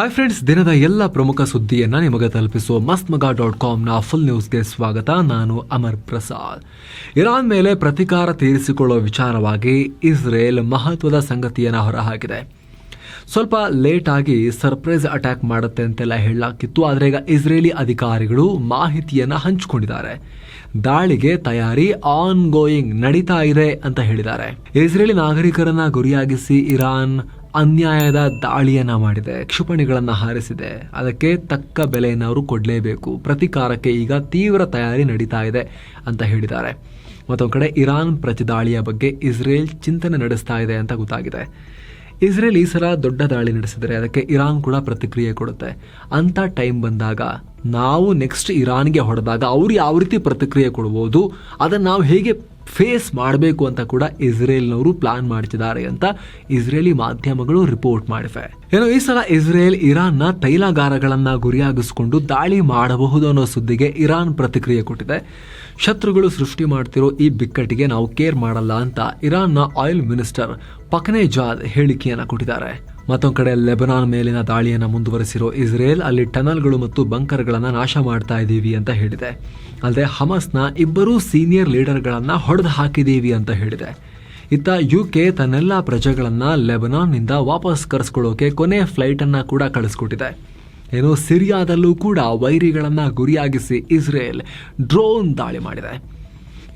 Hi friends ದಿನದ ಎಲ್ಲ ಪ್ರಮುಖ ಸುದ್ದಿಯನ್ನ ನಿಮಗೆ ತಲುಪಿಸುವ ಮಸ್ತ್ ಮಗ ಡಾಟ್ ಕಾಮ್ನ ಫುಲ್ ನ್ಯೂಸ್ಗೆ ಸ್ವಾಗತ. ನಾನು ಅಮರ್ ಪ್ರಸಾದ್. ಇರಾನ್ ಮೇಲೆ ಪ್ರತಿಕಾರ ತೀರಿಸಿಕೊಳ್ಳುವ ವಿಚಾರವಾಗಿ ಇಸ್ರೇಲ್ ಮಹತ್ವದ ಸಂಗತಿಯನ್ನು ಹೊರಹಾಕಿದೆ. ಸ್ವಲ್ಪ ಲೇಟ್ ಆಗಿ ಸರ್ಪ್ರೈಸ್ ಅಟ್ಯಾಕ್ ಮಾಡುತ್ತೆ ಅಂತೆಲ್ಲ ಹೇಳಲಾಗಿತ್ತು ಆದರೆ ಈಗ ಇಸ್ರೇಲಿ ಅಧಿಕಾರಿಗಳು ಮಾಹಿತಿಯನ್ನು ಹಂಚಿಕೊಂಡಿದ್ದಾರೆ. ದಾಳಿಗೆ ತಯಾರಿ ಆನ್ ಗೋಯಿಂಗ್ ನಡೀತಾ ಇದೆ ಅಂತ ಹೇಳಿದ್ದಾರೆ. ಇಸ್ರೇಲಿ ನಾಗರಿಕರನ್ನ ಗುರಿಯಾಗಿಸಿ ಇರಾನ್ ಅನ್ಯಾಯದ ದಾಳಿಯನ್ನ ಮಾಡಿದೆ, ಕ್ಷಿಪಣಿಗಳನ್ನು ಹಾರಿಸಿದೆ. ಅದಕ್ಕೆ ತಕ್ಕ ಬೆಲೆಯನ್ನು ಅವರು ಕೊಡಲೇಬೇಕು. ಪ್ರತಿಕಾರಕ್ಕೆ ಈಗ ತೀವ್ರ ತಯಾರಿ ನಡೀತಾ ಇದೆ ಅಂತ ಹೇಳಿದ್ದಾರೆ. ಮತ್ತೊಂದು ಕಡೆ ಇರಾನ್ ಪ್ರತಿದಾಳಿಯ ಬಗ್ಗೆ ಇಸ್ರೇಲ್ ಚಿಂತನೆ ನಡೆಸ್ತಾ ಇದೆ ಅಂತ ಗೊತ್ತಾಗಿದೆ. ಇಸ್ರೇಲ್ ಈ ಸಲ ದೊಡ್ಡ ದಾಳಿ ನಡೆಸಿದರೆ ಅದಕ್ಕೆ ಇರಾನ್ ಕೂಡ ಪ್ರತಿಕ್ರಿಯೆ ಕೊಡುತ್ತೆ. ಅಂತ ಟೈಮ್ ಬಂದಾಗ ನಾವು ನೆಕ್ಸ್ಟ್ ಇರಾನ್ಗೆ ಹೊಡೆದಾಗ ಅವ್ರು ಯಾವ ರೀತಿ ಪ್ರತಿಕ್ರಿಯೆ ಕೊಡ್ಬೋದು, ಅದನ್ನು ನಾವು ಹೇಗೆ ಫೇಸ್ ಮಾಡಬೇಕು ಅಂತ ಕೂಡ ಇಸ್ರೇಲ್ನವರು ಪ್ಲಾನ್ ಮಾಡ್ತಿದ್ದಾರೆ ಅಂತ ಇಸ್ರೇಲಿ ಮಾಧ್ಯಮಗಳು ರಿಪೋರ್ಟ್ ಮಾಡಿವೆ. ಏನೋ ಈ ಸಲ ಇಸ್ರೇಲ್ ಇರಾನ್ನ ತೈಲಾಗಾರಗಳನ್ನ ಗುರಿಯಾಗಿಸಿಕೊಂಡು ದಾಳಿ ಮಾಡಬಹುದು ಅನ್ನೋ ಸುದ್ದಿಗೆ ಇರಾನ್ ಪ್ರತಿಕ್ರಿಯೆ ಕೊಟ್ಟಿದೆ. ಶತ್ರುಗಳು ಸೃಷ್ಟಿ ಮಾಡ್ತಿರೋ ಈ ಬಿಕ್ಕಟ್ಟಿಗೆ ನಾವು ಕೇರ್ ಮಾಡಲ್ಲ ಅಂತ ಇರಾನ್ನ ಆಯಿಲ್ ಮಿನಿಸ್ಟರ್ ಪಕ್ನೆ ಜಾದ್ ಹೇಳಿಕೆಯನ್ನ ಕೊಟ್ಟಿದ್ದಾರೆ. ಮತ್ತೊಂದು ಕಡೆ ಲೆಬನಾನ್ ಮೇಲಿನ ದಾಳಿಯನ್ನು ಮುಂದುವರೆಸಿರೋ ಇಸ್ರೇಲ್, ಅಲ್ಲಿ ಟನಲ್ಗಳು ಮತ್ತು ಬಂಕರ್ಗಳನ್ನು ನಾಶ ಮಾಡ್ತಾ ಇದ್ದೀವಿ ಅಂತ ಹೇಳಿದೆ. ಅಲ್ಲದೆ ಹಮಸ್ನ ಇಬ್ಬರೂ ಸೀನಿಯರ್ ಲೀಡರ್ಗಳನ್ನು ಹೊಡೆದು ಹಾಕಿದ್ದೀವಿ ಅಂತ ಹೇಳಿದೆ. ಇತ್ತ ಯು ಕೆ ತನ್ನೆಲ್ಲ ಪ್ರಜೆಗಳನ್ನು ಲೆಬನಾನ್ನಿಂದ ವಾಪಸ್ ಕರೆಸ್ಕೊಳ್ಳೋಕೆ ಕೊನೆ ಫ್ಲೈಟನ್ನು ಕೂಡ ಕಳಿಸ್ಕೊಟ್ಟಿದೆ. ಏನು, ಸಿರಿಯಾದಲ್ಲೂ ಕೂಡ ವೈರಿಗಳನ್ನು ಗುರಿಯಾಗಿಸಿ ಇಸ್ರೇಲ್ ಡ್ರೋನ್ ದಾಳಿ ಮಾಡಿದೆ.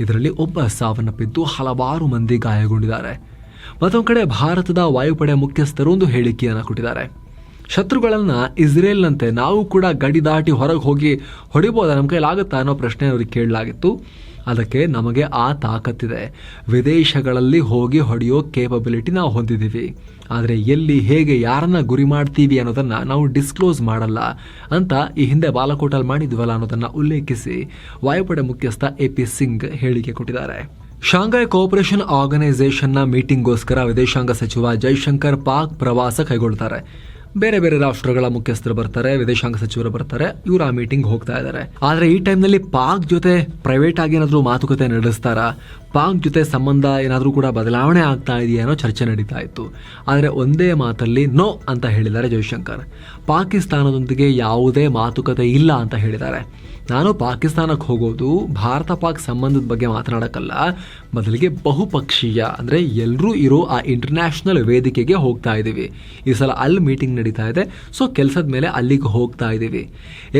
ಇದರಲ್ಲಿ ಒಬ್ಬ ಸಾವನ್ನಪ್ಪಿದ್ದು ಹಲವಾರು ಮಂದಿ ಗಾಯಗೊಂಡಿದ್ದಾರೆ. ಮತ್ತೊಂದು ಕಡೆ ಭಾರತದ ವಾಯುಪಡೆ ಮುಖ್ಯಸ್ಥರು ಒಂದು ಹೇಳಿಕೆಯನ್ನು ಕೊಟ್ಟಿದ್ದಾರೆ. ಶತ್ರುಗಳನ್ನ ಇಸ್ರೇಲ್ನಂತೆ ನಾವು ಕೂಡ ಗಡಿ ದಾಟಿ ಹೊರಗೆ ಹೋಗಿ ಹೊಡಿಬೋದಾ? ನಮ್ಮ ಕೈಲಾಗುತ್ತಾ ಅನ್ನೋ ಪ್ರಶ್ನೆ ಅವ್ರಿಗೆ ಕೇಳಲಾಗಿತ್ತು. ಅದಕ್ಕೆ ನಮಗೆ ಆ ತಾಕತ್ತಿದೆ. ವಿದೇಶಗಳಲ್ಲಿ ಹೋಗಿ ಹೊಡೆಯೋ ಕೇಪಬಿಲಿಟಿ ನಾವು ಹೊಂದಿದ್ದೀವಿ. ಆದರೆ ಎಲ್ಲಿ, ಹೇಗೆ, ಯಾರನ್ನ ಗುರಿ ಮಾಡ್ತೀವಿ ಅನ್ನೋದನ್ನ ನಾವು ಡಿಸ್ಕ್ಲೋಸ್ ಮಾಡಲ್ಲ ಅಂತ ಈ ಹಿಂದೆ ಬಾಲಕೋಟಲ್ಲಿ ಮಾಡಿದ್ವಲ್ಲ ಅನ್ನೋದನ್ನ ಉಲ್ಲೇಖಿಸಿ ವಾಯುಪಡೆ ಮುಖ್ಯಸ್ಥ ಎ ಪಿ ಸಿಂಗ್ ಹೇಳಿಕೆ ಕೊಟ್ಟಿದ್ದಾರೆ. ಶಾಂಘೈ ಕೋಆಪರೇಷನ್ ಆರ್ಗನೈಸೇಷನ್ನ ಮೀಟಿಂಗ್ಗೋಸ್ಕರ ವಿದೇಶಾಂಗ ಸಚಿವ ಜೈಶಂಕರ್ ಪಾಕ್ ಪ್ರವಾಸ ಕೈಗೊಳ್ತಾರೆ. ಬೇರೆ ಬೇರೆ ರಾಷ್ಟ್ರಗಳ ಮುಖ್ಯಸ್ಥರು ಬರ್ತಾರೆ, ವಿದೇಶಾಂಗ ಸಚಿವರು ಬರ್ತಾರೆ, ಇವರು ಆ ಮೀಟಿಂಗ್ ಹೋಗ್ತಾ ಇದ್ದಾರೆ ಆದರೆ ಈ ಟೈಮ್ನಲ್ಲಿ ಪಾಕ್ ಜೊತೆ ಪ್ರೈವೇಟ್ ಆಗಿ ಏನಾದರೂ ಮಾತುಕತೆ ನಡೆಸ್ತಾರಾ? ಪಾಕ್ ಜೊತೆ ಸಂಬಂಧ ಏನಾದರೂ ಕೂಡ ಬದಲಾವಣೆ ಆಗ್ತಾ ಇದೆಯಾ ಅನ್ನೋ ಚರ್ಚೆ ನಡೀತಾ ಇತ್ತು. ಆದರೆ ಒಂದೇ ಮಾತಲ್ಲಿ ನೋ ಅಂತ ಹೇಳಿದ್ದಾರೆ ಜೈಶಂಕರ್. ಪಾಕಿಸ್ತಾನದೊಂದಿಗೆ ಯಾವುದೇ ಮಾತುಕತೆ ಇಲ್ಲ ಅಂತ ಹೇಳಿದ್ದಾರೆ. ನಾನು ಪಾಕಿಸ್ತಾನಕ್ಕೆ ಹೋಗೋದು ಭಾರತ ಪಾಕ್ ಸಂಬಂಧದ ಬಗ್ಗೆ ಮಾತನಾಡಕ್ಕಲ್ಲ. ಬದಲಿಗೆ ಬಹುಪಕ್ಷೀಯ, ಅಂದರೆ ಎಲ್ಲರೂ ಇರೋ ಆ ಇಂಟರ್ನ್ಯಾಷನಲ್ ವೇದಿಕೆಗೆ ಹೋಗ್ತಾ ಇದ್ದೀವಿ ಈ ಸಲ ಅಲ್ಲಿ ಮೀಟಿಂಗ್ ನಡೀತಾ ಇದೆ. ಸೊ ಕೆಲಸದ ಮೇಲೆ ಅಲ್ಲಿಗೆ ಹೋಗ್ತಾ ಇದ್ದೀವಿ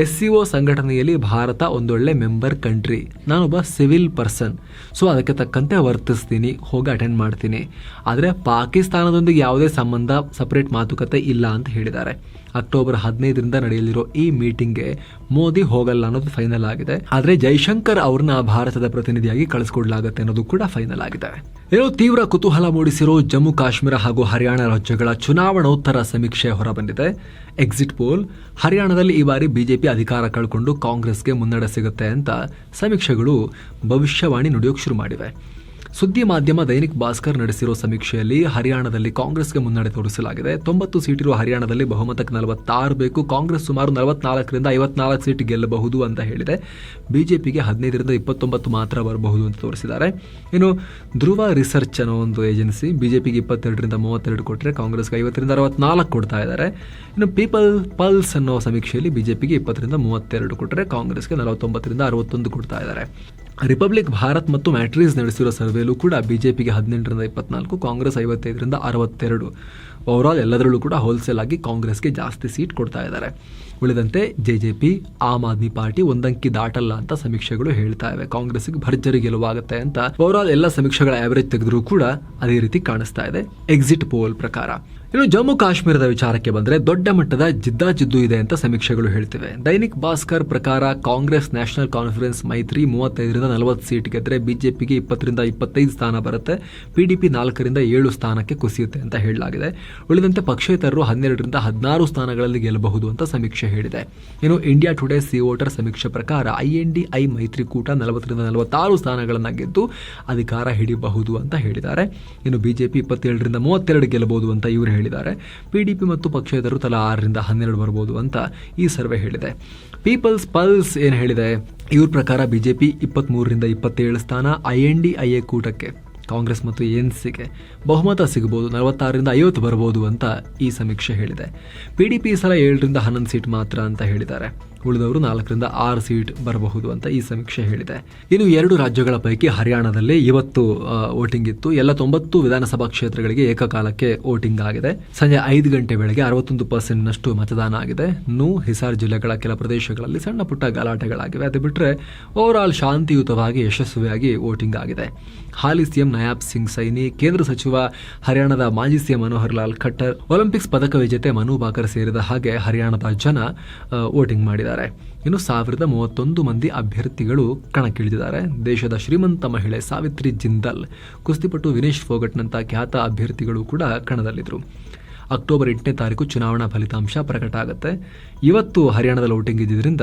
ಎಸ್ ಸಿ ಒ ಸಂಘಟನೆಯಲ್ಲಿ ಭಾರತ ಒಂದೊಳ್ಳೆ ಮೆಂಬರ್ ಕಂಟ್ರಿ ನಾನೊಬ್ಬ ಸಿವಿಲ್ ಪರ್ಸನ್ ಸೊ ಅದಕ್ಕೆ ತಕ್ಕಂತೆ ವರ್ತಿಸ್ತೀನಿ, ಹೋಗಿ ಅಟೆಂಡ್ ಮಾಡ್ತೀನಿ. ಆದರೆ ಪಾಕಿಸ್ತಾನದೊಂದಿಗೆ ಯಾವುದೇ ಸಂಬಂಧ ಸಪ್ರೇಟ್ ಮಾತುಕತೆ ಇಲ್ಲ ಅಂತ ಹೇಳಿದ್ದಾರೆ. ಅಕ್ಟೋಬರ್ ಹದಿನೈದರಿಂದ ನಡೆಯಲಿರೋ ಈ ಮೀಟಿಂಗ್ಗೆ ಮೋದಿ ಹೋಗಲ್ಲ ಅನ್ನೋದು ಫೈನಲ್ ಆಗಿದೆ. ಆದರೆ ಜೈಶಂಕರ್ ಅವ್ರನ್ನ ಭಾರತದ ಪ್ರತಿನಿಧಿಯಾಗಿ ಕಳಿಸ್ಕೊಡ್ಲಾಗತ್ತೆ ಅನ್ನೋದು ಕೂಡ ಫೈನಲ್ ಆಗಿದೆ ಏನೋ ತೀವ್ರ ಕುತೂಹಲ ಮೂಡಿಸಿರೋ ಜಮ್ಮು ಕಾಶ್ಮೀರ ಹಾಗೂ ಹರಿಯಾಣ ರಾಜ್ಯಗಳ ಚುನಾವಣೋತ್ತರ ಸಮೀಕ್ಷೆ ಹೊರಬಂದಿದೆ. ಎಕ್ಸಿಟ್ ಪೋಲ್ ಹರಿಯಾಣದಲ್ಲಿ ಈ ಬಾರಿ ಬಿಜೆಪಿ ಅಧಿಕಾರ ಕಳ್ಕೊಂಡು ಕಾಂಗ್ರೆಸ್ಗೆ ಮುನ್ನಡೆ ಸಿಗುತ್ತೆ ಅಂತ ಸಮೀಕ್ಷೆಗಳು ಭವಿಷ್ಯವಾಣಿ ನುಡಿಯೋಕೆ ಶುರು ಮಾಡಿವೆ. ಸುದ್ದಿ ಮಾಧ್ಯಮ ದೈನಿಕ್ ಭಾಸ್ಕರ್ ನಡೆಸಿರೋ ಸಮೀಕ್ಷೆಯಲ್ಲಿ ಹರಿಯಾಣದಲ್ಲಿ ಕಾಂಗ್ರೆಸ್ಗೆ ಮುನ್ನಡೆ ತೋರಿಸಲಾಗಿದೆ. ತೊಂಬತ್ತು ಸೀಟಿರುವ ಹರಿಯಾಣದಲ್ಲಿ ಬಹುಮತಕ್ಕೆ ನಲವತ್ತಾರು ಬೇಕು. ಕಾಂಗ್ರೆಸ್ ಸುಮಾರು ನಲವತ್ನಾಲ್ಕರಿಂದ ಐವತ್ನಾಲ್ಕು ಸೀಟ್ ಗೆಲ್ಲಬಹುದು ಅಂತ ಹೇಳಿದೆ. ಬಿಜೆಪಿಗೆ ಹದಿನೈದರಿಂದ ಇಪ್ಪತ್ತೊಂಬತ್ತು ಮಾತ್ರ ಬರಬಹುದು ಅಂತ ತೋರಿಸಿದ್ದಾರೆ. ಇನ್ನು ಧ್ರುವ ರಿಸರ್ಚ್ ಅನ್ನೋ ಒಂದು ಏಜೆನ್ಸಿ ಬಿಜೆಪಿಗೆ ಇಪ್ಪತ್ತೆರಡರಿಂದ ಮೂವತ್ತೆರಡು ಕೊಟ್ಟರೆ ಕಾಂಗ್ರೆಸ್ಗೆ ಐವತ್ತರಿಂದ ಅರವತ್ನಾಲ್ಕು ಕೊಡ್ತಾ ಇದ್ದಾರೆ. ಇನ್ನು ಪೀಪಲ್ ಪಲ್ಸ್ ಅನ್ನೋ ಸಮೀಕ್ಷೆಯಲ್ಲಿ ಬಿಜೆಪಿಗೆ ಇಪ್ಪತ್ತರಿಂದ ಮೂವತ್ತೆರಡು ಕೊಟ್ಟರೆ ಕಾಂಗ್ರೆಸ್ಗೆ ನಲವತ್ತೊಂಬತ್ತರಿಂದ ಅರವತ್ತೊಂದು ಕೊಡ್ತಾ ಇದ್ದಾರೆ. ರಿಪಬ್ಲಿಕ್ ಭಾರತ್ ಮತ್ತು ಮ್ಯಾಟ್ರೀಸ್ ನಡೆಸಿರೋ ಸರ್ವೆಲೂ ಕೂಡ ಬಿಜೆಪಿಗೆ ಹದಿನೆಂಟರಿಂದ ಇಪ್ಪತ್ನಾಲ್ಕು, ಕಾಂಗ್ರೆಸ್ ಐವತ್ತೈದರಿಂದ ಅರವತ್ತೆರಡು. ಓವರಾಲ್ ಎಲ್ಲದರಲ್ಲೂ ಕೂಡ ಹೋಲ್ಸೇಲ್ ಆಗಿ ಕಾಂಗ್ರೆಸ್ಗೆ ಜಾಸ್ತಿ ಸೀಟ್ ಕೊಡ್ತಾ ಇದ್ದಾರೆ. ಉಳಿದಂತೆ J J P, Aam Aadmi party ಒಂದಂಕಿ ದಾಟಲ್ಲ ಅಂತ ಸಮೀಕ್ಷೆಗಳು ಹೇಳ್ತಾ ಇವೆ. ಕಾಂಗ್ರೆಸ್ಗೆ ಭರ್ಜರಿ ಗೆಲುವಾಗುತ್ತೆ ಅಂತ. ಓವರಾಲ್ ಎಲ್ಲ ಸಮೀಕ್ಷೆಗಳ ಆವರೇಜ್ ತೆಗೆದ್ರೂ ಕೂಡ ಅದೇ ರೀತಿ ಕಾಣಿಸ್ತಾ ಇದೆ. ಎಕ್ಸಿಟ್ ಪೋಲ್ ಪ್ರಕಾರ. ಇನ್ನು ಜಮ್ಮು ಕಾಶ್ಮೀರದ ವಿಚಾರಕ್ಕೆ ಬಂದರೆ ದೊಡ್ಡ ಮಟ್ಟದ ಜಿದ್ದಾಜಿದ್ದು ಇದೆ ಅಂತ ಸಮೀಕ್ಷೆಗಳು ಹೇಳ್ತಿವೆ. ದೈನಿಕ್ ಭಾಸ್ಕರ್ ಪ್ರಕಾರ ಕಾಂಗ್ರೆಸ್ ನ್ಯಾಷನಲ್ ಕಾನ್ಫರೆನ್ಸ್ ಮೈತ್ರಿ ಮೂವತ್ತೈದರಿಂದ ನಲವತ್ತು ಸೀಟ್ ಗೆದ್ರೆ ಬಿಜೆಪಿಗೆ ಇಪ್ಪತ್ತರಿಂದ ಇಪ್ಪತ್ತೈದು ಸ್ಥಾನ ಬರುತ್ತೆ. ಪಿಡಿಪಿ ನಾಲ್ಕರಿಂದ ಏಳು ಸ್ಥಾನಕ್ಕೆ ಕುಸಿಯುತ್ತೆ ಅಂತ ಹೇಳಲಾಗಿದೆ. ಉಳಿದಂತೆ ಪಕ್ಷೇತರರು ಹನ್ನೆರಡರಿಂದ ಹದಿನಾರು ಸ್ಥಾನಗಳಲ್ಲಿ ಗೆಲ್ಲಬಹುದು ಅಂತ ಸಮೀಕ್ಷೆ ಹೇಳಿದೆ. ಇನ್ನು ಇಂಡಿಯಾ ಟುಡೇ ಸಿ ವೋಟರ್ ಸಮೀಕ್ಷೆ ಪ್ರಕಾರ ಐ ಎನ್ ಡಿ ಐ ಮೈತ್ರಿಕೂಟ ನಲವತ್ತರಿಂದ ನಲವತ್ತಾರು ಸ್ಥಾನಗಳನ್ನು ಗೆದ್ದು ಅಧಿಕಾರ ಹಿಡಿಯಬಹುದು ಅಂತ ಹೇಳಿದ್ದಾರೆ. ಇನ್ನು ಬಿಜೆಪಿ ಇಪ್ಪತ್ತೇಳರಿಂದ ಮೂವತ್ತೆರಡು ಗೆಲ್ಲಬಹುದು ಅಂತ ಇವರು ಹೇಳಿದ್ದಾರೆ. ಪಿಡಿಪಿ ಮತ್ತು ಪಕ್ಷೇತರರು ತಲಾ ಆರರಿಂದ ಹನ್ನೆರಡು ಬರ್ಬೋದು ಅಂತ ಈ ಸರ್ವೆ ಹೇಳಿದೆ. ಪೀಪಲ್ಸ್ ಪಲ್ಸ್ ಏನು ಹೇಳಿದೆ? ಇವ್ರ ಪ್ರಕಾರ ಬಿಜೆಪಿ ಇಪ್ಪತ್ತ್ಮೂರರಿಂದ ಇಪ್ಪತ್ತೇಳು ಸ್ಥಾನ I N D I A ಕೂಟಕ್ಕೆ. ಕಾಂಗ್ರೆಸ್ ಮತ್ತು ಎನ್ಸಿಗೆ ಬಹುಮತ ಸಿಗಬಹುದು, ನಲವತ್ತಾರರಿಂದ ಐವತ್ತು ಬರಬಹುದು ಅಂತ ಈ ಸಮೀಕ್ಷೆ ಹೇಳಿದೆ. ಪಿ ಡಿ ಪಿ ಸಲ ಏಳರಿಂದ ಹನ್ನೊಂದು ಸೀಟ್ ಮಾತ್ರ ಅಂತ ಹೇಳಿದ್ದಾರೆ. ಉಳಿದವರು ನಾಲ್ಕರಿಂದ ಆರು ಸೀಟ್ ಬರಬಹುದು ಅಂತ ಈ ಸಮೀಕ್ಷೆ ಹೇಳಿದೆ. ಇನ್ನು ಎರಡು ರಾಜ್ಯಗಳ ಪೈಕಿ ಹರಿಯಾಣದಲ್ಲಿ ಇವತ್ತು ವೋಟಿಂಗ್ ಇತ್ತು. ಎಲ್ಲ ತೊಂಬತ್ತು ವಿಧಾನಸಭಾ ಕ್ಷೇತ್ರಗಳಿಗೆ ಏಕಕಾಲಕ್ಕೆ ವೋಟಿಂಗ್ ಆಗಿದೆ. ಸಂಜೆ ಐದು ಗಂಟೆ ವೇಳೆಗೆ ಅರವತ್ತೊಂದು ಪರ್ಸೆಂಟ್ನಷ್ಟು ಮತದಾನ ಆಗಿದೆ. ನೂ ಹಿಸಾರ್ ಜಿಲ್ಲೆಗಳ ಕೆಲ ಪ್ರದೇಶಗಳಲ್ಲಿ ಸಣ್ಣ ಪುಟ್ಟ ಗಲಾಟೆಗಳಾಗಿವೆ. ಅದು ಬಿಟ್ಟರೆ ಓವರ್ ಆಲ್ ಶಾಂತಿಯುತವಾಗಿ ಯಶಸ್ವಿಯಾಗಿ ವೋಟಿಂಗ್ ಆಗಿದೆ. ಹಾಲಿ ಸಿಎಂ ನಯಾಬ್ ಸಿಂಗ್ ಸೈನಿ, ಕೇಂದ್ರ ಸಚಿವ ಹರಿಯಾಣದ ಮಾಜಿ ಸಿಎಂ ಮನೋಹರ್ ಲಾಲ್ ಖಟ್ಟರ್, ಒಲಿಂಪಿಕ್ಸ್ ಪದಕ ವಿಜೇತೆ ಮನು ಬಾಕರ್ ಸೇರಿದ ಹಾಗೆ ಹರಿಯಾಣದ ಜನ ವೋಟಿಂಗ್ ಮಾಡಿದ್ದಾರೆ. ಇನ್ನು ಸಾವಿರದ ಮೂವತ್ತೊಂದು ಮಂದಿ ಅಭ್ಯರ್ಥಿಗಳು ಕಣಕ್ಕಿಳಿದಿದ್ದಾರೆ. ದೇಶದ ಶ್ರೀಮಂತ ಮಹಿಳೆ ಸಾವಿತ್ರಿ ಜಿಂದಲ್, ಕುಸ್ತಿಪಟು ವಿನೇಶ್ ಫೋಗಟ್ನಂತ ಖ್ಯಾತ ಅಭ್ಯರ್ಥಿಗಳು ಕೂಡ ಕಣದಲ್ಲಿದ್ದರು ಅಕ್ಟೋಬರ್ ಎಂಟನೇ ತಾರೀಕು ಚುನಾವಣಾ ಫಲಿತಾಂಶ ಪ್ರಕಟ ಆಗುತ್ತೆ. ಇವತ್ತು ಹರಿಯಾಣದಲ್ಲಿ ವೋಟಿಂಗ್ ಇದ್ದಿದ್ದರಿಂದ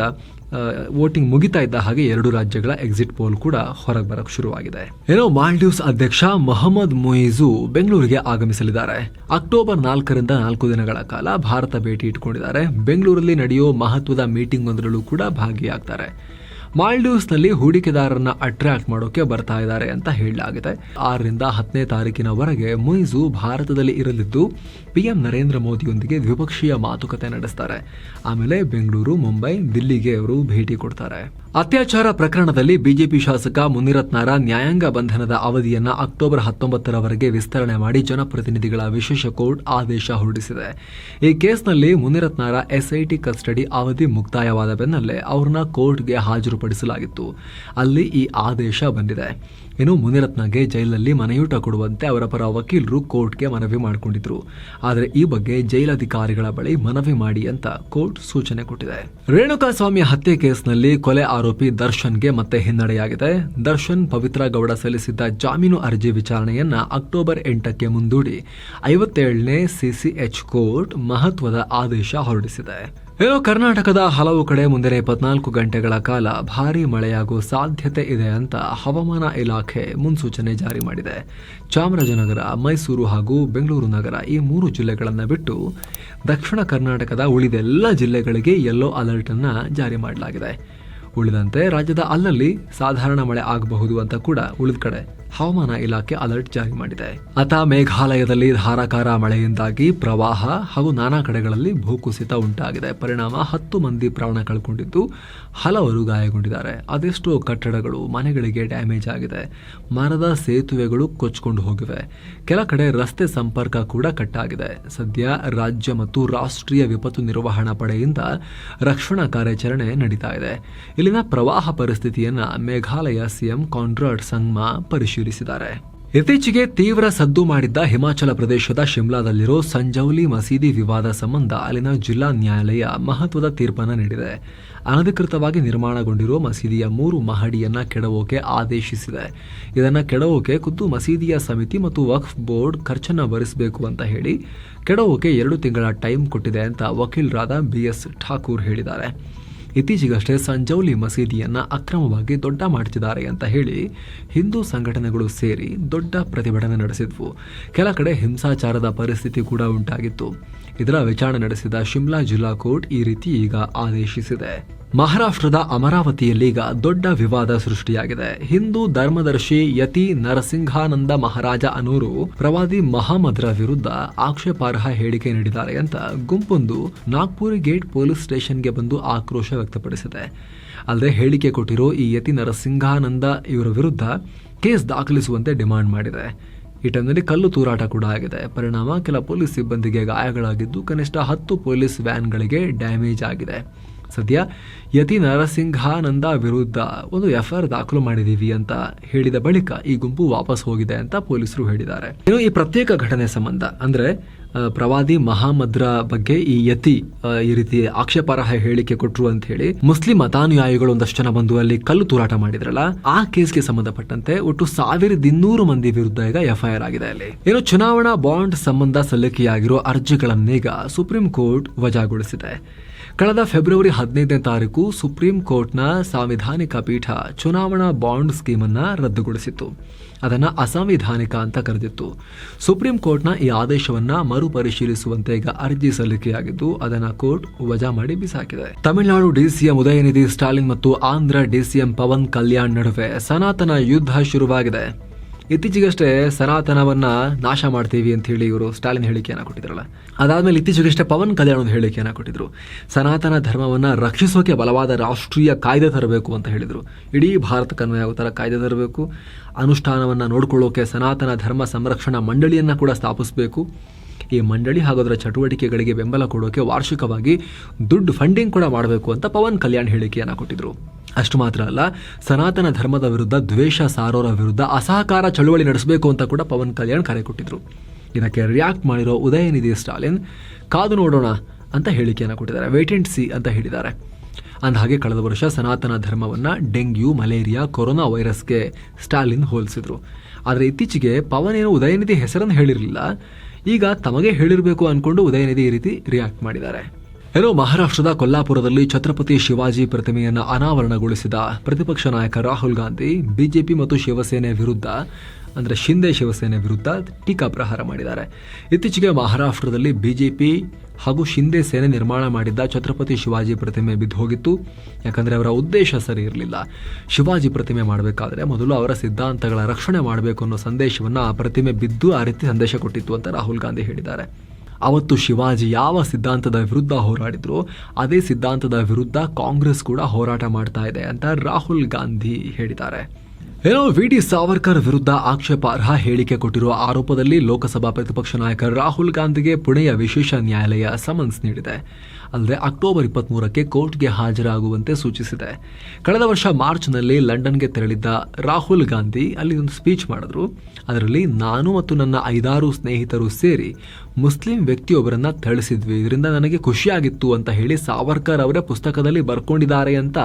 ವೋಟಿಂಗ್ ಮುಗಿತಾ ಇದ್ದ ಹಾಗೆ ಎರಡು ರಾಜ್ಯಗಳ ಎಕ್ಸಿಟ್ ಪೋಲ್ ಕೂಡ ಹೊರಗೆ ಬರಕ್ಕೆ ಶುರುವಾಗಿದೆ. ಏನೋ ಮಾಲ್ಡೀವ್ಸ್ ಅಧ್ಯಕ್ಷ ಮೊಹಮ್ಮದ್ ಮೊಯಿಜು ಬೆಂಗಳೂರಿಗೆ ಆಗಮಿಸಲಿದ್ದಾರೆ. ಅಕ್ಟೋಬರ್ ನಾಲ್ಕರಿಂದ ನಾಲ್ಕು ದಿನಗಳ ಕಾಲ ಭಾರತ ಭೇಟಿ ಇಟ್ಕೊಂಡಿದ್ದಾರೆ. ಬೆಂಗಳೂರಲ್ಲಿ ನಡೆಯೋ ಮಹತ್ವದ ಮೀಟಿಂಗ್ ಒಂದರಲ್ಲೂ ಕೂಡ ಭಾಗಿಯಾಗ್ತಾರೆ. ಮಾಲ್ಡೀವ್ಸ್ನಲ್ಲಿ ಹೂಡಿಕೆದಾರರನ್ನ ಅಟ್ರಾಕ್ಟ್ ಮಾಡೋಕೆ ಬರ್ತಾ ಇದ್ದಾರೆ ಅಂತ ಹೇಳಲಾಗಿದೆ. ಆರರಿಂದ ಹತ್ತನೇ ತಾರೀಕಿನವರೆಗೆ ಮೊಯ್ಸು ಭಾರತದಲ್ಲಿ ಇರಲಿದ್ದು, ಪಿಎಂ ನರೇಂದ್ರ ಮೋದಿಯೊಂದಿಗೆ ದ್ವಿಪಕ್ಷೀಯ ಮಾತುಕತೆ ನಡೆಸ್ತಾರೆ. ಆಮೇಲೆ ಬೆಂಗಳೂರು, ಮುಂಬೈ, ದಿಲ್ಲಿಗೆ ಅವರು ಭೇಟಿ ಕೊಡ್ತಾರೆ. ಅತ್ಯಾಚಾರ ಪ್ರಕರಣದಲ್ಲಿ ಬಿಜೆಪಿ ಶಾಸಕ ಮುನಿರತ್ನಾರ ನ್ಯಾಯಾಂಗ ಬಂಧನದ ಅವಧಿಯನ್ನ ಅಕ್ಟೋಬರ್ ಹತ್ತೊಂಬತ್ತರವರೆಗೆ ವಿಸ್ತರಣೆ ಮಾಡಿ ಜನಪ್ರತಿನಿಧಿಗಳ ವಿಶೇಷ ಕೋರ್ಟ್ ಆದೇಶ ಹೊರಡಿಸಿದೆ. ಈ ಕೇಸ್ನಲ್ಲಿ ಮುನಿರತ್ನಾರ ಎಸ್ಐಟಿ ಕಸ್ಟಡಿ ಅವಧಿ ಮುಕ್ತಾಯವಾದ ಬೆನ್ನಲ್ಲೇ ಅವ್ರನ್ನ ಕೋರ್ಟ್ಗೆ ಹಾಜರುಪಡಿಸಲಾಗಿತ್ತು ಅಲ್ಲಿ ಈ ಆದೇಶ ಬಂದಿದೆ. ಇನ್ನು ಮುನಿರತ್ನಗೆ ಜೈಲಲ್ಲಿ ಮನೆಯೂಟ ಕೊಡುವಂತೆ ಅವರ ಪರ ವಕೀಲರು ಕೋರ್ಟ್ಗೆ ಮನವಿ ಮಾಡಿಕೊಂಡಿದ್ರು. ಆದರೆ ಈ ಬಗ್ಗೆ ಜೈಲಧಿಕಾರಿಗಳ ಬಳಿ ಮನವಿ ಮಾಡಿ ಅಂತ ಕೋರ್ಟ್ ಸೂಚನೆ ಕೊಟ್ಟಿದೆ. ರೇಣುಕಾಸ್ವಾಮಿ ಹತ್ಯೆ ಕೇಸ್ನಲ್ಲಿ ಕೊಲೆ ಆರೋಪಿ ದರ್ಶನ್ಗೆ ಮತ್ತೆ ಹಿನ್ನಡೆಯಾಗಿದೆ. ದರ್ಶನ್ ಪವಿತ್ರ ಗೌಡ ಸಲ್ಲಿಸಿದ್ದ ಜಾಮೀನು ಅರ್ಜಿ ವಿಚಾರಣೆಯನ್ನ ಅಕ್ಟೋಬರ್ ಎಂಟಕ್ಕೆ ಮುಂದೂಡಿ. ಐವತ್ತೇಳನೇ ಸಿಸಿಎಚ್ ಕೋರ್ಟ್ ಮಹತ್ವದ ಆದೇಶ ಹೊರಡಿಸಿದೆ. ಏನೋ ಕರ್ನಾಟಕದ ಹಲವು ಕಡೆ ಮುಂದಿನ ಇಪ್ಪತ್ನಾಲ್ಕು ಗಂಟೆಗಳ ಕಾಲ ಭಾರೀ ಮಳೆಯಾಗುವ ಸಾಧ್ಯತೆ ಇದೆ ಅಂತ ಹವಾಮಾನ ಇಲಾಖೆ ಮುನ್ಸೂಚನೆ ಜಾರಿ ಮಾಡಿದೆ. ಚಾಮರಾಜನಗರ, ಮೈಸೂರು ಹಾಗೂ ಬೆಂಗಳೂರು ನಗರ ಈ ಮೂರು ಜಿಲ್ಲೆಗಳನ್ನು ಬಿಟ್ಟು ದಕ್ಷಿಣ ಕರ್ನಾಟಕದ ಉಳಿದೆಲ್ಲ ಜಿಲ್ಲೆಗಳಿಗೆ ಯೆಲ್ಲೋ ಅಲರ್ಟ್ ಅನ್ನ ಜಾರಿ ಮಾಡಲಾಗಿದೆ. ಉಳಿದಂತೆ ರಾಜ್ಯದ ಅಲ್ಲಲ್ಲಿ ಸಾಧಾರಣ ಮಳೆ ಆಗಬಹುದು ಅಂತ ಕೂಡ ಉಳಿದ ಕಡೆ ಹವಾಮಾನ ಇಲಾಖೆ ಅಲರ್ಟ್ ಜಾರಿ ಮಾಡಿದೆ. ಅತ ಮೇಘಾಲಯದಲ್ಲಿ ಧಾರಾಕಾರ ಮಳೆಯಿಂದಾಗಿ ಪ್ರವಾಹ ಹಾಗೂ ನಾನಾ ಕಡೆಗಳಲ್ಲಿ ಭೂಕುಸಿತ ಉಂಟಾಗಿದೆ. ಪರಿಣಾಮ ಹತ್ತು ಮಂದಿ ಪ್ರಾಣ ಕಳ್ಕೊಂಡಿದ್ದು ಹಲವರು ಗಾಯಗೊಂಡಿದ್ದಾರೆ. ಅದೆಷ್ಟೋ ಕಟ್ಟಡಗಳು, ಮನೆಗಳಿಗೆ ಡ್ಯಾಮೇಜ್ ಆಗಿದೆ. ಮರದ ಸೇತುವೆಗಳು ಕೊಚ್ಕೊಂಡು ಹೋಗಿವೆ. ಕೆಲ ಕಡೆ ರಸ್ತೆ ಸಂಪರ್ಕ ಕೂಡ ಕಟ್ಟಾಗಿದೆ. ಸದ್ಯ ರಾಜ್ಯ ಮತ್ತು ರಾಷ್ಟ್ರೀಯ ವಿಪತ್ತು ನಿರ್ವಹಣಾ ಪಡೆಯಿಂದ ರಕ್ಷಣಾ ಕಾರ್ಯಾಚರಣೆ ನಡೀತಾ ಇದೆ. ಇಲ್ಲಿನ ಪ್ರವಾಹ ಪರಿಸ್ಥಿತಿಯನ್ನ ಮೇಘಾಲಯ ಸಿಎಂ ಕಾನ್ರಾಡ್ ಸಂಗ್ಮಾ ಪರಿಶೀಲಿಸಿದ್ದಾರೆ ಇತ್ತೀಚೆಗೆ ತೀವ್ರ ಸದ್ದು ಮಾಡಿದ್ದ ಹಿಮಾಚಲ ಪ್ರದೇಶದ ಶಿಮ್ಲಾದಲ್ಲಿರೋ ಸಂಜೌಲಿ ಮಸೀದಿ ವಿವಾದ ಸಂಬಂಧ ಅಲ್ಲಿನ ಜಿಲ್ಲಾ ನ್ಯಾಯಾಲಯ ಮಹತ್ವದ ತೀರ್ಪನ್ನು ನೀಡಿದೆ. ಅನಧಿಕೃತವಾಗಿ ನಿರ್ಮಾಣಗೊಂಡಿರುವ ಮಸೀದಿಯ ಮೂರು ಮಹಡಿಯನ್ನ ಕೆಡವೋಕೆ ಆದೇಶಿಸಿದೆ. ಇದನ್ನ ಕೆಡವೋಕೆ ಖುದ್ದು ಮಸೀದಿಯ ಸಮಿತಿ ಮತ್ತು ವಕ್ಫ್ ಬೋರ್ಡ್ ಖರ್ಚನ್ನು ಭರಿಸಬೇಕು ಅಂತ ಹೇಳಿ, ಕೆಡವೋಕೆ ಎರಡು ತಿಂಗಳ ಟೈಮ್ ಕೊಟ್ಟಿದೆ ಅಂತ ವಕೀಲರಾದ ಬಿ ಎಸ್ ಠಾಕೂರ್ ಹೇಳಿದ್ದಾರೆ. ಇತ್ತೀಚೆಗಷ್ಟೇ ಸಂಜೌಲಿ ಮಸೀದಿಯನ್ನ ಅಕ್ರಮವಾಗಿ ದೊಡ್ಡ ಮಾಡ್ತಿದ್ದಾರೆ ಅಂತ ಹೇಳಿ ಹಿಂದೂ ಸಂಘಟನೆಗಳು ಸೇರಿ ದೊಡ್ಡ ಪ್ರತಿಭಟನೆ ನಡೆಸಿದ್ವು. ಕೆಲ ಕಡೆ ಹಿಂಸಾಚಾರದ ಪರಿಸ್ಥಿತಿ ಕೂಡ ಉಂಟಾಗಿತ್ತು. ಇದರ ವಿಚಾರಣೆ ನಡೆಸಿದ ಶಿಮ್ಲಾ ಜಿಲ್ಲಾ ಕೋರ್ಟ್ ಈ ರೀತಿ ಈಗ ಆದೇಶಿಸಿದೆ. ಮಹಾರಾಷ್ಟ್ರದ ಅಮರಾವತಿಯಲ್ಲಿ ಈಗ ದೊಡ್ಡ ವಿವಾದ ಸೃಷ್ಟಿಯಾಗಿದೆ. ಹಿಂದೂ ಧರ್ಮದರ್ಶಿ ಯತಿ ನರಸಿಂಹಾನಂದ ಮಹಾರಾಜ ಅನೂರು ಪ್ರವಾದಿ ಮಹಾಮದ್ರ ವಿರುದ್ಧ ಆಕ್ಷೇಪಾರ್ಹ ಹೇಳಿಕೆ ನೀಡಿದ್ದಾರೆ ಅಂತ ಗುಂಪೊಂದು ನಾಗ್ಪುರ್ ಗೇಟ್ ಪೊಲೀಸ್ ಸ್ಟೇಷನ್ಗೆ ಬಂದು ಆಕ್ರೋಶ ವ್ಯಕ್ತಪಡಿಸಿದೆ. ಅಲ್ಲದೆ ಹೇಳಿಕೆ ಕೊಟ್ಟಿರೋ ಈ ಯತಿ ನರಸಿಂಹಾನಂದ ಇವರ ವಿರುದ್ಧ ಕೇಸ್ ದಾಖಲಿಸುವಂತೆ ಡಿಮಾಂಡ್ ಮಾಡಿದೆ. ಈ ಟೈಮ್ನಲ್ಲಿ ಕಲ್ಲು ತೂರಾಟ ಕೂಡ ಆಗಿದೆ. ಪರಿಣಾಮ ಕೆಲ ಪೊಲೀಸ್ ಸಿಬ್ಬಂದಿಗೆ ಗಾಯಗಳಾಗಿದ್ದು, ಕನಿಷ್ಠ ಹತ್ತು ಪೊಲೀಸ್ ವ್ಯಾನ್ಗಳಿಗೆ ಡ್ಯಾಮೇಜ್ ಆಗಿದೆ. ಸದ್ಯ ಯತಿ ನರಸಿಂಹಾನಂದ ವಿರುದ್ಧ ಒಂದು ಎಫ್ಐಆರ್ ದಾಖಲು ಮಾಡಿದೀವಿ ಅಂತ ಹೇಳಿದ ಬಳಿಕ ಈ ಗುಂಪು ವಾಪಸ್ ಹೋಗಿದೆ ಅಂತ ಪೊಲೀಸರು ಹೇಳಿದ್ದಾರೆ. ಇನ್ನು ಈ ಪ್ರತ್ಯೇಕ ಘಟನೆ ಸಂಬಂಧ, ಅಂದ್ರೆ ಪ್ರವಾದಿ ಮಹಾಮದ್ರ ಬಗ್ಗೆ ಈ ಯತಿ ಈ ರೀತಿ ಆಕ್ಷೇಪಾರ್ಹ ಹೇಳಿಕೆ ಕೊಟ್ರು ಅಂತ ಹೇಳಿ ಮುಸ್ಲಿಂ ಮತಾನುಯಾಯಿಗಳು ಒಂದಷ್ಟು ಜನ ಬಂದು ಅಲ್ಲಿ ಕಲ್ಲು ತೂರಾಟ ಮಾಡಿದ್ರಲ್ಲ, ಆ ಕೇಸ್ಗೆ ಸಂಬಂಧಪಟ್ಟಂತೆ ಒಟ್ಟು ಸಾವಿರದ ಇನ್ನೂರು ಮಂದಿ ವಿರುದ್ಧ ಈಗ ಎಫ್ಐಆರ್ ಆಗಿದೆ ಅಲ್ಲಿ. ಏನು ಚುನಾವಣಾ ಬಾಂಡ್ ಸಂಬಂಧ ಸಲ್ಲಿಕೆಯಾಗಿರೋ ಅರ್ಜಿಗಳನ್ನೀಗ ಸುಪ್ರೀಂ ಕೋರ್ಟ್ ವಜಾಗೊಳಿಸಿದೆ. ಕಳೆದ ಫೆಬ್ರವರಿ ಹದಿನೈದನೇ ತಾರೀಕು ಸುಪ್ರೀಂ ಕೋರ್ಟ್ನ ಸಾಂವಿಧಾನಿಕ ಪೀಠ ಚುನಾವಣಾ ಬಾಂಡ್ ಸ್ಕೀಮನ್ನ ರದ್ದುಗೊಳಿಸಿತ್ತು. ಅದನ್ನ ಅಸಾಂವಿಧಾನಿಕ ಅಂತ ಕರೆದಿತ್ತು. ಸುಪ್ರೀಂ ಕೋರ್ಟ್ನ ಈ ಆದೇಶವನ್ನ ಮರುಪರಿಶೀಲಿಸುವಂತೆ ಈಗ ಅರ್ಜಿ ಸಲ್ಲಿಕೆಯಾಗಿದ್ದು, ಅದನ್ನ ಕೋರ್ಟ್ ವಜಾ ಮಾಡಿ ಬಿಸಾಕಿದೆ. ತಮಿಳುನಾಡು ಡಿಸಿಎಂ ಉದಯನಿಧಿ ಸ್ಟಾಲಿನ್ ಮತ್ತು ಆಂಧ್ರ ಡಿಸಿಎಂ ಪವನ್ ಕಲ್ಯಾಣ್ ನಡುವೆ ಸನಾತನ ಯುದ್ಧ ಶುರುವಾಗಿದೆ. ಇತ್ತೀಚೆಗಷ್ಟೇ ಸನಾತನವನ್ನ ನಾಶ ಮಾಡ್ತೀವಿ ಅಂತ ಹೇಳಿ ಇವರು ಸ್ಟಾಲಿನ್ ಹೇಳಿಕೆಯನ್ನು ಕೊಟ್ಟಿದ್ರಲ್ಲ. ಅದಾದ್ಮೇಲೆ ಇತ್ತೀಚೆಗಷ್ಟೇ ಪವನ್ ಕಲ್ಯಾಣ್ ಒಂದು ಹೇಳಿಕೆಯನ್ನು ಕೊಟ್ಟಿದ್ರು. ಸನಾತನ ಧರ್ಮವನ್ನ ರಕ್ಷಿಸೋಕೆ ಬಲವಾದ ರಾಷ್ಟ್ರೀಯ ಕಾಯ್ದೆ ತರಬೇಕು ಅಂತ ಹೇಳಿದರು. ಇಡೀ ಭಾರತಕ್ಕೆ ಅನ್ವಯ ಆಗೋ ಥರ ಕಾಯ್ದೆ ತರಬೇಕು? ಅನುಷ್ಠಾನವನ್ನು ನೋಡ್ಕೊಳ್ಳೋಕೆ ಸನಾತನ ಧರ್ಮ ಸಂರಕ್ಷಣಾ ಮಂಡಳಿಯನ್ನು ಕೂಡ ಸ್ಥಾಪಿಸಬೇಕು. ಈ ಮಂಡಳಿ ಹಾಗೂ ಅದರ ಚಟುವಟಿಕೆಗಳಿಗೆ ಬೆಂಬಲ ಕೊಡೋಕೆ ವಾರ್ಷಿಕವಾಗಿ ದುಡ್ಡು ಫಂಡಿಂಗ್ ಕೂಡ ಮಾಡಬೇಕು ಅಂತ ಪವನ್ ಕಲ್ಯಾಣ್ ಹೇಳಿಕೆಯನ್ನು ಕೊಟ್ಟಿದ್ರು. ಅಷ್ಟು ಮಾತ್ರ ಅಲ್ಲ, ಸನಾತನ ಧರ್ಮದ ವಿರುದ್ಧ, ದ್ವೇಷ ಸಾರೋರ ವಿರುದ್ಧ ಅಸಹಕಾರ ಚಳುವಳಿ ನಡೆಸಬೇಕು ಅಂತ ಕೂಡ ಪವನ್ ಕಲ್ಯಾಣ್ ಕರೆ ಕೊಟ್ಟಿದ್ರು. ಇದಕ್ಕೆ ರಿಯಾಕ್ಟ್ ಮಾಡಿರೋ ಉದಯನಿಧಿ ಸ್ಟಾಲಿನ್, ಕಾದು ನೋಡೋಣ ಅಂತ ಹೇಳಿಕೆಯನ್ನು ಕೊಟ್ಟಿದ್ದಾರೆ ವೇಟ್ ಸಿ ಅಂತ ಹೇಳಿದ್ದಾರೆ. ಅಂದಹಾಗೆ ಕಳೆದ ವರ್ಷ ಸನಾತನ ಧರ್ಮವನ್ನು ಡೆಂಗ್ಯೂ, ಮಲೇರಿಯಾ, ಕೊರೋನಾ ವೈರಸ್ಗೆ ಸ್ಟಾಲಿನ್ ಹೋಲಿಸಿದ್ರು. ಆದರೆ ಇತ್ತೀಚೆಗೆ ಪವನ್ ಏನು ಉದಯನಿಧಿ ಹೆಸರನ್ನು ಹೇಳಿರಲಿಲ್ಲ, ಈಗ ತಮಗೆ ಹೇಳಿರಬೇಕು ಅಂದ್ಕೊಂಡು ಉದಯನಿಧಿ ಈ ರೀತಿ ರಿಯಾಕ್ಟ್ ಮಾಡಿದ್ದಾರೆ. ಏನೋ ಮಹಾರಾಷ್ಟ್ರದ ಕೊಲ್ಲಾಪುರದಲ್ಲಿ ಛತ್ರಪತಿ ಶಿವಾಜಿ ಪ್ರತಿಮೆಯನ್ನು ಅನಾವರಣಗೊಳಿಸಿದ ಪ್ರತಿಪಕ್ಷ ನಾಯಕ ರಾಹುಲ್ ಗಾಂಧಿ, ಬಿಜೆಪಿ ಮತ್ತು ಶಿವಸೇನೆ ವಿರುದ್ಧ, ಅಂದರೆ ಶಿಂದೆ ಶಿವಸೇನೆ ವಿರುದ್ಧ ಟೀಕಾ ಪ್ರಹಾರ ಮಾಡಿದ್ದಾರೆ. ಇತ್ತೀಚೆಗೆ ಮಹಾರಾಷ್ಟ್ರದಲ್ಲಿ ಬಿಜೆಪಿ ಹಾಗೂ ಶಿಂದೆ ಸೇನೆ ನಿರ್ಮಾಣ ಮಾಡಿದ್ದ ಛತ್ರಪತಿ ಶಿವಾಜಿ ಪ್ರತಿಮೆ ಬಿದ್ದು ಹೋಗಿತ್ತು. ಯಾಕಂದರೆ ಅವರ ಉದ್ದೇಶ ಸರಿ ಇರಲಿಲ್ಲ. ಶಿವಾಜಿ ಪ್ರತಿಮೆ ಮಾಡಬೇಕಾದ್ರೆ ಮೊದಲು ಅವರ ಸಿದ್ಧಾಂತಗಳ ರಕ್ಷಣೆ ಮಾಡಬೇಕು ಅನ್ನೋ ಸಂದೇಶವನ್ನು ಆ ಪ್ರತಿಮೆ ಬಿದ್ದು ಆ ರೀತಿ ಸಂದೇಶ ಕೊಟ್ಟಿತ್ತು ಅಂತ ರಾಹುಲ್ ಗಾಂಧಿ ಹೇಳಿದ್ದಾರೆ. ಅವತ್ತು ಶಿವಾಜಿ ಯಾವ ಸಿದ್ಧಾಂತದ ವಿರುದ್ಧ ಹೋರಾಡಿದ್ರು, ಅದೇ ಸಿದ್ಧಾಂತದ ವಿರುದ್ಧ ಕಾಂಗ್ರೆಸ್ ಕೂಡ ಹೋರಾಟ ಮಾಡ್ತಾ ಇದೆ ಅಂತ ರಾಹುಲ್ ಗಾಂಧಿ ಹೇಳಿದ್ದಾರೆ. ಏನೋ ವಿ ಡಿ ಸಾವರ್ಕರ್ ವಿರುದ್ಧ ಆಕ್ಷೇಪಾರ್ಹ ಹೇಳಿಕೆ ಕೊಟ್ಟಿರುವ ಆರೋಪದಲ್ಲಿ ಲೋಕಸಭಾ ಪ್ರತಿಪಕ್ಷ ನಾಯಕ ರಾಹುಲ್ ಗಾಂಧಿಗೆ ಪುಣೆಯ ವಿಶೇಷ ನ್ಯಾಯಾಲಯ ಸಮನ್ಸ್ ನೀಡಿದೆ. ಅಲ್ಲದೆ ಅಕ್ಟೋಬರ್ ಇಪ್ಪತ್ಮೂರಕ್ಕೆ ಕೋರ್ಟ್ಗೆ ಹಾಜರಾಗುವಂತೆ ಸೂಚಿಸಿದೆ. ಕಳೆದ ವರ್ಷ ಮಾರ್ಚ್ನಲ್ಲಿ ಲಂಡನ್ಗೆ ತೆರಳಿದ್ದ ರಾಹುಲ್ ಗಾಂಧಿ ಅಲ್ಲಿ ಒಂದು ಸ್ಪೀಚ್ ಮಾಡಿದ್ರು. ಅದರಲ್ಲಿ, ನಾನು ಮತ್ತು ನನ್ನ ಐದಾರು ಸ್ನೇಹಿತರು ಸೇರಿ ಮುಸ್ಲಿಂ ವ್ಯಕ್ತಿಯೊಬ್ಬರನ್ನು ಥಳಿಸಿದ್ವಿ. ಇದರಿಂದ ನನಗೆ ಖುಷಿಯಾಗಿತ್ತು ಅಂತ ಹೇಳಿ ಸಾವರ್ಕರ್ ಅವರ ಪುಸ್ತಕದಲ್ಲಿ ಬರ್ಕೊಂಡಿದ್ದಾರೆ ಅಂತ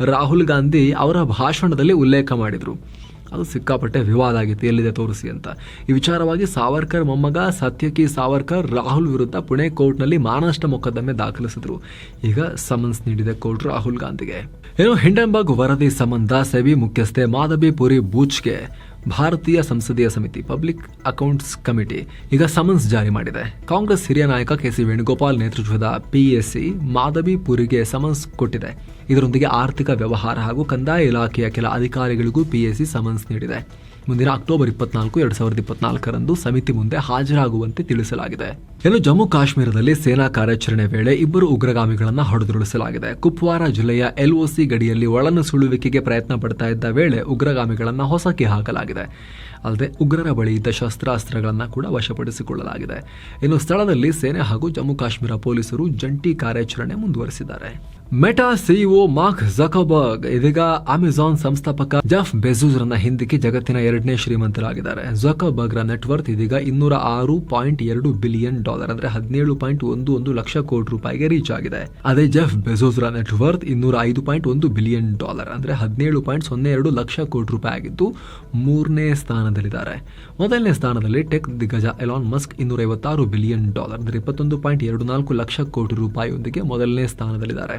ರಾಹುಲ್ ಗಾಂಧಿ ಅವರ ಭಾಷಣದಲ್ಲಿ ಉಲ್ಲೇಖ ಮಾಡಿದರು. ಅದು ಸಿಕ್ಕಾಪಟ್ಟೆ ವಿವಾದ ಆಗಿತ್ತು. ಎಲ್ಲಿದೆ ತೋರಿಸಿ ಅಂತ. ಈ ವಿಚಾರವಾಗಿ ಸಾವರ್ಕರ್ ಮೊಮ್ಮಗ ಸತ್ಯಕಿ ಸಾವರ್ಕರ್ ರಾಹುಲ್ ವಿರುದ್ಧ ಪುಣೆ ಕೋರ್ಟ್ನಲ್ಲಿ ಮಾನಷ್ಟ ಮೊಕದ್ದಮೆ ದಾಖಲಿಸಿದ್ರು. ಈಗ ಸಮನ್ಸ್ ನೀಡಿದೆ ಕೋರ್ಟ್ ರಾಹುಲ್ ಗಾಂಧಿಗೆ. ಏನು ಹಿಂಡನ್ಬರ್ಗ್ ವರದಿ ಸಂಬಂಧ ಸೆಬಿ ಮುಖ್ಯಸ್ಥೆ ಮಾಧವಿ ಪುರಿ ಬೂಚ್ಗೆ ಭಾರತೀಯ ಸಂಸದೀಯ ಸಮಿತಿ ಪಬ್ಲಿಕ್ ಅಕೌಂಟ್ಸ್ ಕಮಿಟಿ ಈಗ ಸಮನ್ಸ್ ಜಾರಿ ಮಾಡಿದೆ. ಕಾಂಗ್ರೆಸ್ ಹಿರಿಯ ನಾಯಕ ಕೆಸಿ ವೇಣುಗೋಪಾಲ್ ನೇತೃತ್ವದ ಪಿಎಸ್ಸಿ ಮಾಧವಿ ಪುರಿಗೆ ಸಮನ್ಸ್ ಕೊಟ್ಟಿದೆ. ಇದರೊಂದಿಗೆ ಆರ್ಥಿಕ ವ್ಯವಹಾರ ಹಾಗೂ ಕಂದಾಯ ಇಲಾಖೆಯ ಕೆಲ ಅಧಿಕಾರಿಗಳಿಗೂ ಪಿಎಸ್ಸಿ ಸಮನ್ಸ್ ನೀಡಿದೆ. ಮುಂದಿನ ಅಕ್ಟೋಬರ್ ಇಪ್ಪತ್ನಾಲ್ಕು, ಎರಡ್ ಸಾವಿರದ ಇಪ್ಪತ್ನಾಲ್ಕರಂದು ಸಮಿತಿ ಮುಂದೆ ಹಾಜರಾಗುವಂತೆ ತಿಳಿಸಲಾಗಿದೆ. ಇನ್ನು ಜಮ್ಮು ಕಾಶ್ಮೀರದಲ್ಲಿ ಸೇನಾ ಕಾರ್ಯಾಚರಣೆ ವೇಳೆ ಇಬ್ಬರು ಉಗ್ರಗಾಮಿಗಳನ್ನು ಹೊಡೆದುರುಳಿಸಲಾಗಿದೆ. ಕುಪ್ವಾರ ಜಿಲ್ಲೆಯ ಎಲ್ಒಸಿ ಗಡಿಯಲ್ಲಿ ಒಳನುಸುಳುವಿಕೆಗೆ ಪ್ರಯತ್ನ ಪಡ್ತಾ ಇದ್ದ ವೇಳೆ ಉಗ್ರಗಾಮಿಗಳನ್ನು ಹೊಸಕಿ ಹಾಕಲಾಗಿದೆ. ಅಲ್ಲದೆ ಉಗ್ರರ ಬಳಿ ಇದ್ದ ಶಸ್ತ್ರಾಸ್ತ್ರಗಳನ್ನು ಕೂಡ ವಶಪಡಿಸಿಕೊಳ್ಳಲಾಗಿದೆ. ಇನ್ನು ಸ್ಥಳದಲ್ಲಿ ಸೇನೆ ಹಾಗೂ ಜಮ್ಮು ಕಾಶ್ಮೀರ ಪೊಲೀಸರು ಜಂಟಿ ಕಾರ್ಯಾಚರಣೆ ಮುಂದುವರೆಸಿದ್ದಾರೆ. ಮೆಟಾ ಸಿಇಒ ಮಾರ್ಕ್ ಜಕಬರ್ಗ್ ಇದೀಗ ಅಮೆಜಾನ್ ಸಂಸ್ಥಾಪಕ ಜಫ್ ಬೆಜೂಸ್ರನ್ನ ಹಿಂದಿಕ್ಕಿ ಜಗತ್ತಿನ ಎರಡನೇ ಶ್ರೀಮಂತರಾಗಿದ್ದಾರೆ. ಜಕಬರ್ಗ್ರ ನೆಟ್ವರ್ತ್ ಇದೀಗ ಇನ್ನೂರ ಆರು ಪಾಯಿಂಟ್ ಎರಡು ಬಿಲಿಯನ್ ಡಾಲರ್ ಅಂದ್ರೆ ಹದಿನೇಳು ಪಾಯಿಂಟ್ ಒಂದು ಒಂದು ಲಕ್ಷ ಕೋಟಿ ರೂಪಾಯಿಗೆ ರೀಚ್ ಆಗಿದೆ. ಅದೇ ಜೆಫ್ ರ ನೆಟ್ವರ್ತ್ ಇನ್ನೂರ ಐದು ಪಾಯಿಂಟ್ ಒಂದು ಬಿಲಿಯನ್ ಡಾಲರ್ ಅಂದ್ರೆ ಹದಿನೇಳು ಪಾಯಿಂಟ್ ಸೊನ್ನೆ ಎರಡು ಲಕ್ಷ ಕೋಟಿ ರೂಪಾಯಿ ಆಗಿದ್ದು ಮೂರನೇ ಸ್ಥಾನದಲ್ಲಿದ್ದಾರೆ. ಮೊದಲನೇ ಸ್ಥಾನದಲ್ಲಿ ಟೆಕ್ ದಿಗ್ಗಜ ಎಲಾನ್ ಮಸ್ಕ್ ಇನ್ನೂರ ಐವತ್ತಾರು ಬಿಲಿಯನ್ ಡಾಲರ್ ಅಂದ್ರೆ ಇಪ್ಪತ್ತೊಂದು ಪಾಯಿಂಟ್ ಎರಡು ನಾಲ್ಕು ಲಕ್ಷ ಕೋಟಿ ರೂಪಾಯಿಯೊಂದಿಗೆ ಮೊದಲನೇ ಸ್ಥಾನದಲ್ಲಿದ್ದಾರೆ.